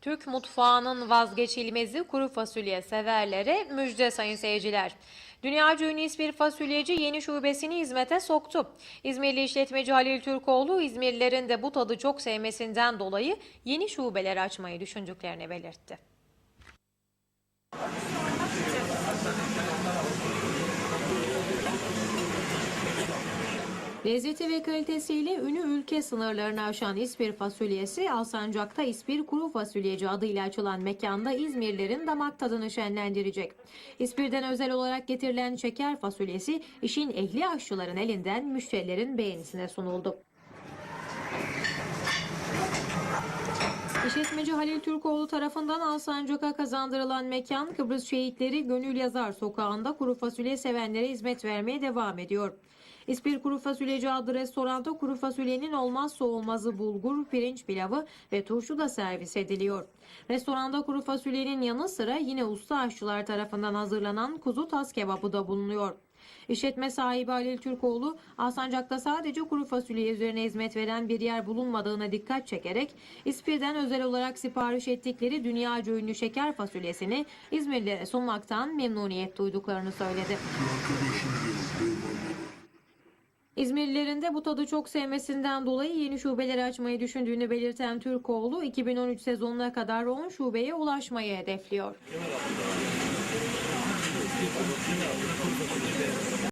Türk mutfağının vazgeçilmezi kuru fasulye severlere müjde sayın seyirciler. Dünyaca ünlü İspir fasulyeci yeni şubesini hizmete soktu. İzmirli işletmeci Halil Türkoğlu İzmirlilerin de bu tadı çok sevmesinden dolayı yeni şubeler açmayı düşündüklerini belirtti. Lezzeti ve kalitesiyle ünü ülke sınırlarını aşan İspir fasulyesi Alsancak'ta İspir Kuru Fasulyeci adıyla açılan mekanda İzmirlilerin damak tadını şenlendirecek. İspir'den özel olarak getirilen şeker fasulyesi işin ehli aşçıların elinden müşterilerin beğenisine sunuldu. İşletmeci Halil Türkoğlu tarafından Alsancak'a kazandırılan mekan Kıbrıs Şehitleri Gönül Yazar Sokağı'nda kuru fasulye sevenlere hizmet vermeye devam ediyor. İspir Kuru Fasulyeci adlı restoranda kuru fasulyenin olmazsa olmazı bulgur, pirinç pilavı ve turşu da servis ediliyor. Restoranda kuru fasulyenin yanı sıra yine usta aşçılar tarafından hazırlanan kuzu tas kebabı da bulunuyor. İşletme sahibi Halil Türkoğlu, Alsancak'ta sadece kuru fasulye üzerine hizmet veren bir yer bulunmadığına dikkat çekerek, İspir'den özel olarak sipariş ettikleri dünyaca ünlü şeker fasulyesini İzmirlilere sunmaktan memnuniyet duyduklarını söyledi. İzmirlilerin de bu tadı çok sevmesinden dolayı yeni şubeleri açmayı düşündüğünü belirten Türkoğlu, 2013 sezonuna kadar 10 şubeye ulaşmayı hedefliyor.